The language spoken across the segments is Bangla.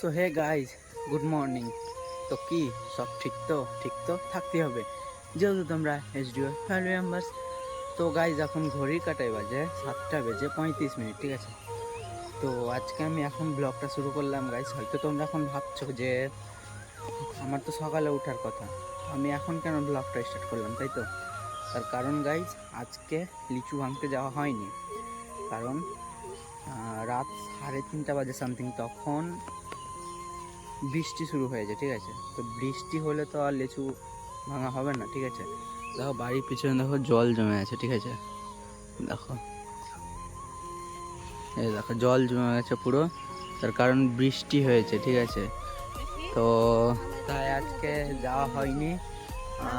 So hey guys good morning তো কি, সব ঠিক তো? ঠিক তো? থাকতে হবে। যেহেতু তোমরা এসডিও ফ্যামিলি মেম্বার্স তো গাইজ এখন ঘড়ির কাটায় বাজে সাতটা বেজে পঁয়ত্রিশ মিনিট, ঠিক আছে? তো আজকে আমি এখন ব্লগটা শুরু করলাম গাইজ হয়তো তোমরা এখন ভাবছ যে, আমার তো সকালে ওঠার কথা। আমি এখন কেন ব্লগটা স্টার্ট করলাম, তাই তো? তার কারণ গাইজ আজকে লিচু ভাঙতে যাওয়া হয়নি। কারণ রাত সাড়ে তিনটা বাজে সামথিং তখন বৃষ্টি শুরু হয়েছে, ঠিক আছে? তো বৃষ্টি হলে তো আর লিচু ভাঙা হবে না, ঠিক আছে? দেখো বাড়ির পিছনে দেখো জল জমে আছে, ঠিক আছে? দেখো। এই দেখো, জল জমে গেছে পুরো। তার কারণ বৃষ্টি হয়েছে, ঠিক আছে? তো তাই আজকে যাওয়া হয়নি।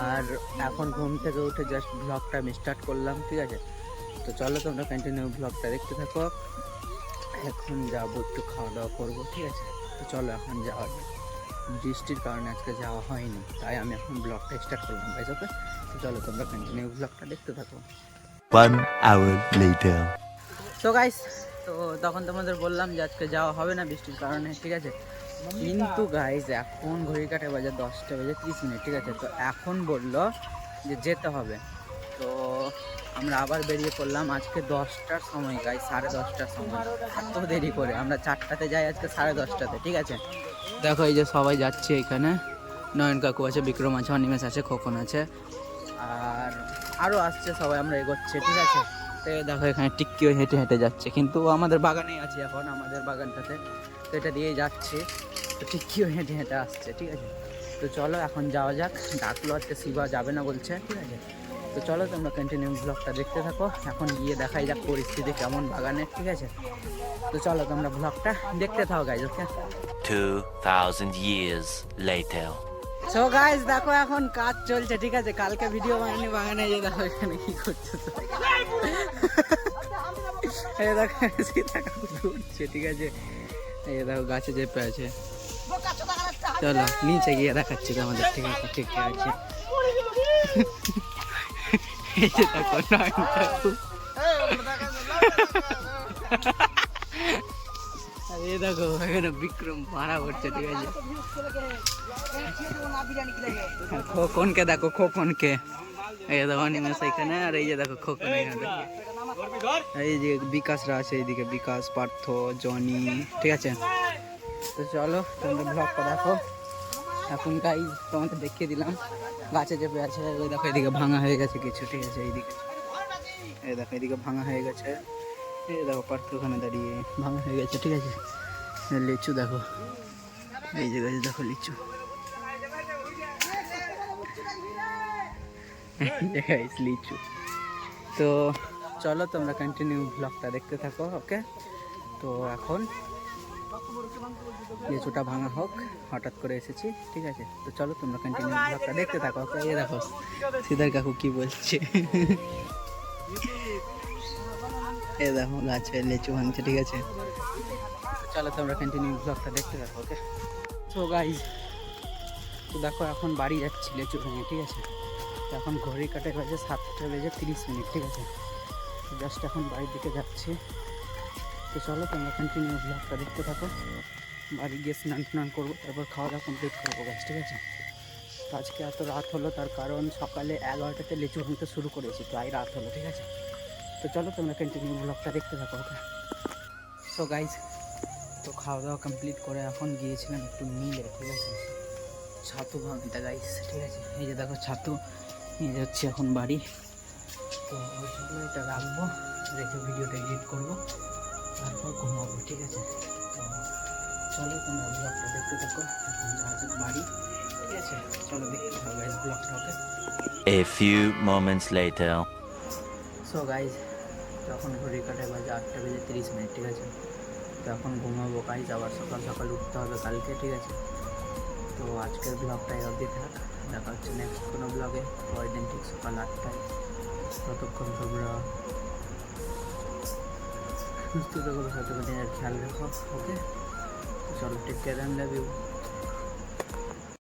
আর এখন ঘুম থেকে উঠে জাস্ট ব্লগটা আমি স্টার্ট করলাম, ঠিক আছে? তো চলো তোমরা কন্টিনিউ ব্লগটা দেখতে থাকো। এখন যাব একটু খাওয়া দাওয়া করব, ঠিক আছে? তো চলো এখন যাওয়া যাক। বৃষ্টির কারণে আজকে যাওয়া হয়নি তাই আমি এখন ব্লগটা স্টার্ট করলাম। ভাই ওকে তো চলো তোমরা কন্টিনিউ ব্লগটা দেখতে থাকো। One hour later. তো গাইস তো তখন তোমাদের বললাম যে আজকে যাওয়া হবে না বৃষ্টির কারণে ঠিক আছে? কিন্তু গাইস এখন ঘড়ি কাটে বাজে দশটা বাজে ত্রিশ মিনিট ঠিক আছে? তো এখন বলল যে যেতে হবে। আমরা আবার বেরিয়ে পড়লাম আজকে দশটার সময় গাই সাড়ে দশটার সময়। এত দেরি করে। আমরা চারটাতে যাই আজকে সাড়ে দশটাতে, ঠিক আছে? দেখো, এই যে সবাই যাচ্ছে এখানে। নয়ন কাকু আছে, বিক্রম আছে, অনিমেষ আছে, খোকন আছে। আর আরও আসছে সবাই, আমরা এগোচ্ছে, ঠিক আছে? তো দেখো, এখানে টিক্কিও হেঁটে হেঁটে যাচ্ছে। কিন্তু আমাদের বাগানেই আছে এখন, আমাদের বাগানটাতে। তো এটা দিয়ে যাচ্ছে। তো টিক্কিও হেঁটে হেঁটে আসছে, ঠিক আছে? তো চলো, এখন যাওয়া যাক। ডাকলো আজকে শিবা, যাবে না বলছে, ঠিক আছে? তো চলো তোমরা কন্টিনিউ ব্লগটা দেখতে থাকো। এখন গিয়ে দেখাই যাক পরিস্থিতি কেমন বাগানের ঠিক আছে? তো চলো তোমরা ব্লগটা দেখতে থাকো guys okay 2,000 years later. So guys দেখো এখন কাজ চলছে ঠিক আছে? কালকে ভিডিও বানানি বাগানে যে দেখো এখানে কি করছে তো। এই দেখো সীতা কাকু ঘুরছে ঠিক আছে? এই দেখো গাছে চেপে আছে। চলো নিচে গিয়ে দেখাচ্ছি তোমাদের ঠিক আছে? ঠিক আছে। এই যে দেখো নয়ন কাকু এই দেখো এখানে বিক্রম ভাড়া করছে ঠিক আছে? খোকনকে দেখো খোকনকে এই দেখো নিমেষ এখানে। আর এই যে দেখো খোকন এখানে। দেখো। এই যে বিকাশরা আছে এইদিকে বিকাশ পার্থ জনি ঠিক আছে? তো চলো তোমরা ব্লগটা দেখো। এখন গাই তোমাদের দেখিয়ে দিলাম। গাছে চেপে আছে ওই দেখো, এদিকে ভাঙা হয়ে গেছে কিছু, ঠিক আছে, এইদিকে। এই দেখো, এদিকে ভাঙা হয়ে গেছে। এই দেখো পার্থ ওখানে দাঁড়িয়ে ভাঙা হয়ে গেছে, ঠিক আছে। লিচু দেখো, এই যে দেখো লিচু। লিচু। তো চলো, তোমরা কন্টিনিউ ব্লগটা দেখতে থাকো ওকে তো এখন লিচুটা ভাঙা হোক হঠাৎ করে এসেছি ঠিক আছে? তো চলো তোমরা কন্টিনিউ ব্লগটা দেখতে থাকো এ দেখো সিদ্ধার কাকু কি বলছে? এ দেখো গাছে লিচু ভাঙছে ঠিক আছে? চলো তোমরা কন্টিনিউ ব্লগটা দেখতে থাকো ওকে? তো গাইজ তো দেখো এখন বাড়ি যাচ্ছি লিচু ভেঙে ঠিক আছে? তো এখন ঘড়ি কাটে বাজে সাতটা বেজে তিরিশ মিনিট ঠিক আছে? জাস্ট এখন বাড়ির দিকে যাচ্ছি। তো চলো তোমরা কন্টিনিউ ব্লগটা দেখতে থাকো। বাড়ি গিয়ে স্নান টান করব, তারপর খাওয়া দাওয়া কমপ্লিট করব গাছ ঠিক আছে? আজকে এত রাত হলো, তার কারণ সকালে এগারোটাতে লিচু ভাঙতে শুরু করেছি, প্রায় রাত হলো, ঠিক আছে? তো চলো তোমরা কন্টিনিউ ব্লগটা দেখতে থাকো ওকে সো গাইজ তো খাওয়া দাওয়া কমপ্লিট করে এখন গিয়েছিলাম একটু মিলে, ঠিক আছে? ছাতু ভাঙতে গাইস ঠিক আছে? এই যে দেখো ছাতু, নিয়ে যাচ্ছি এখন বাড়ি। তো ওই জন্য এটা রাখব, রেখে ভিডিওটা এডিট করব। তারপর ঘুমাবো ঠিক আছে? তো চলো তোমরা ব্লগটা দেখতে থাকো এখন যাওয়া যাক বাড়ি ঠিক আছে? চলো দেখতে থাকো গাইস ব্লগটা okay A few moments later. So guys তখন ঘড়ি কাটে বাজে আটটা বেজে তিরিশ মিনিট ঠিক আছে? তো এখন ঘুমাবো গাইজ আবার সকাল সকাল উঠতে হবে কালকে ঠিক আছে? তো আজকের ব্লগটা এই অবধি থাক দেখা হচ্ছে নেক্সট কোনো ব্লগে পরের দিন ঠিক সকাল আটটায়। ততক্ষণ তোমরা সুস্থ থাকো সতর্ক দিনের খেয়াল রাখো ওকে? চলো টেক কেয়ার লাভ ইউ